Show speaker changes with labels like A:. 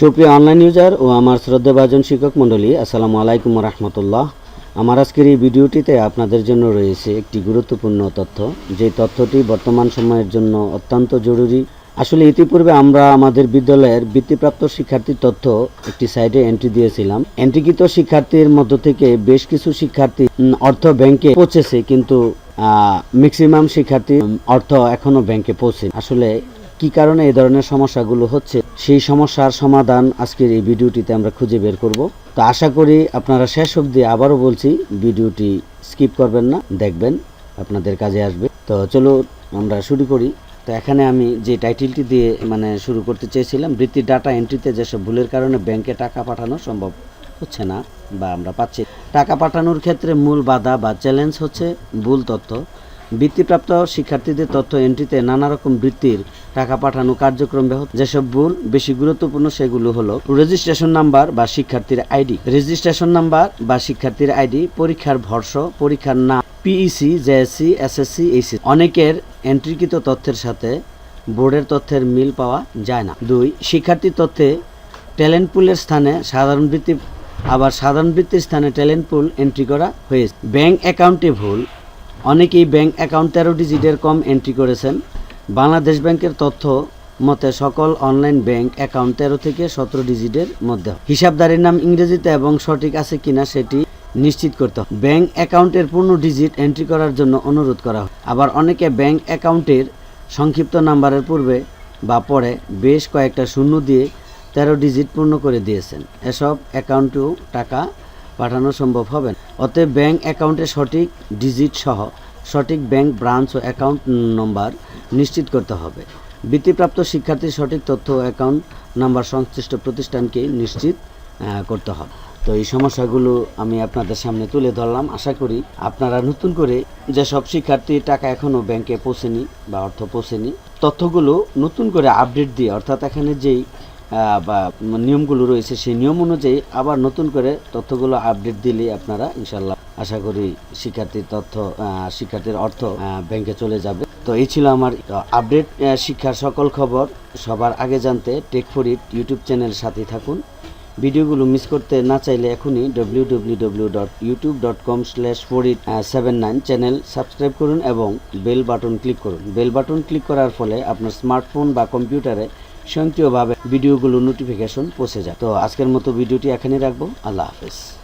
A: সুপ্রিয় online user ও আমার শ্রদ্ধাভাজন শিক্ষক মণ্ডলী, আসসালামু আলাইকুম রহমতুল্লাহ। আমার আজকের এই ভিডিওটিতে আপনাদের জন্য রয়েছে একটি গুরুত্বপূর্ণ তথ্য। যে তথ্যটি বর্তমান সময়ের জন্য অত্যন্ত জরুরি। আসলে ইতিপূর্বে আমরা আমাদের বিদ্যালয়ের বৃত্তিপ্রাপ্ত শিক্ষার্থীর তথ্য একটি সাইটে এন্ট্রি দিয়েছিলাম। এন্ট্রিকৃত শিক্ষার্থীর মধ্য থেকে বেশ কিছু শিক্ষার্থী অর্থ ব্যাংকে পৌঁছেছে, কিন্তু ম্যাক্সিমাম শিক্ষার্থী অর্থ এখনও ব্যাংকে পৌঁছে আসলে কি কারণে এই ধরনের সমস্যাগুলো হচ্ছে? সেই সমস্যার সমাধান আজকের এই ভিডিওটিতে আমরা খুঁজে বের করব। তো আশা করি আপনারা শেষ অবধি আবারও বলছি, ভিডিওটি স্কিপ করবেন না, দেখবেন, আপনাদের কাজে আসবে। তো চলো আমরা শুরু করি। তো এখানে আমি যে টাইটেলটি দিয়ে মানে শুরু করতে চেয়েছিলাম, বৃত্তির ডাটা এন্ট্রিতে যেসব ভুলের কারণে ব্যাংকে টাকা পাঠানো সম্ভব হচ্ছে না বা আমরা পাচ্ছি। টাকা পাঠানোর ক্ষেত্রে মূল বাধা বা চ্যালেঞ্জ হচ্ছে ভুল তথ্য। বৃত্তিপ্রাপ্ত শিক্ষার্থীদের তথ্য এন্ট্রিতে নানা রকম বৃত্তির টাকা পাঠানো কার্যক্রম ব্যাহত। যেসব ভুল বেশি গুরুত্বপূর্ণ সেগুলো হলো রেজিস্ট্রেশন নাম্বার বা শিক্ষার্থীর আইডি রেজিস্ট্রেশন নাম্বার বা শিক্ষার্থীর আইডি পরীক্ষার ভর্ষ পরীক্ষার নাম পিইসি জেএসসি এসএসসি এইসি অনেকের এন্ট্রিকৃত তথ্যের সাথে বোর্ডের তথ্যের মিল পাওয়া যায় না। দুই, শিক্ষার্থীর তথ্যে ট্যালেন্ট পুলের স্থানে সাধারণ বৃত্তি, আবার সাধারণ বৃত্তির স্থানে ট্যালেন্ট পুল এন্ট্রি করা হয়েছে। ব্যাংক অ্যাকাউন্টে ভুল অনেকেই ব্যাংক অ্যাকাউন্ট তেরো ডিজিটের কম এন্ট্রি করেছেন। বাংলাদেশ ব্যাংকের তথ্য মতে সকল অনলাইন ব্যাংক অ্যাকাউন্ট তেরো থেকে সতেরো ডিজিটের মধ্যে। হিসাবদারের নাম ইংরেজিতে এবং সঠিক আছে কিনা সেটি নিশ্চিত করতে হবে। ব্যাংক অ্যাকাউন্টের পূর্ণ ডিজিট এন্ট্রি করার জন্য অনুরোধ করা হয়। আবার অনেকে ব্যাংক অ্যাকাউন্টের সংক্ষিপ্ত নাম্বারের পূর্বে বা পরে বেশ কয়েকটা শূন্য দিয়ে তেরো ডিজিট পূর্ণ করে দিয়েছেন। এসব অ্যাকাউন্টেও টাকা পাঠানো সম্ভব হবে। অতএব ব্যাংক অ্যাকাউন্টের সঠিক ডিজিট সহ সঠিক ব্যাংক ব্রাঞ্চ ও অ্যাকাউন্ট নম্বর নিশ্চিত করতে হবে। বৃত্তিপ্রাপ্ত শিক্ষার্থীর সঠিক তথ্য ও অ্যাকাউন্ট নাম্বার সংশ্লিষ্ট প্রতিষ্ঠানকে নিশ্চিত করতে হবে। তো এই সমস্যাগুলো আমি আপনাদের সামনে তুলে ধরলাম। আশা করি আপনারা নতুন করে যেসব শিক্ষার্থীর টাকা এখনও ব্যাংকে পৌঁছেনি বা অর্থ পৌঁছেনি, তথ্যগুলো নতুন করে আপডেট দিয়ে, অর্থাৎ এখানে যেই নিয়মগুলো রয়েছে, সেই নিয়ম অনুযায়ী আবার নতুন করে তথ্যগুলো আপডেট দিলে আপনারা ইনশাল্লাহ আশা করি শিক্ষার্থীর তথ্য শিক্ষার্থীর অর্থ ব্যাংকে চলে যাবে। তো এই ছিল আমার আপডেট শিক্ষার সকল খবর। সবার আগে জানতে tech for it YouTube channel সাথে থাকুন। ভিডিওগুলো মিস করতে না চাইলে এখনই W W W dot YouTube dot com slash four eight seven nine channel subscribe করুন এবং বেল বাটন ক্লিক করুন। বেল বাটন ক্লিক করার ফলে আপনার স্মার্টফোন বা কম্পিউটারে স্বয়ংক্রিয়ভাবে ভিডিওগুলো নোটিফিকেশন পৌঁছে যায় তো আজকের মতো ভিডিওটি এখানে রাখব। আল্লাহ হাফেজ।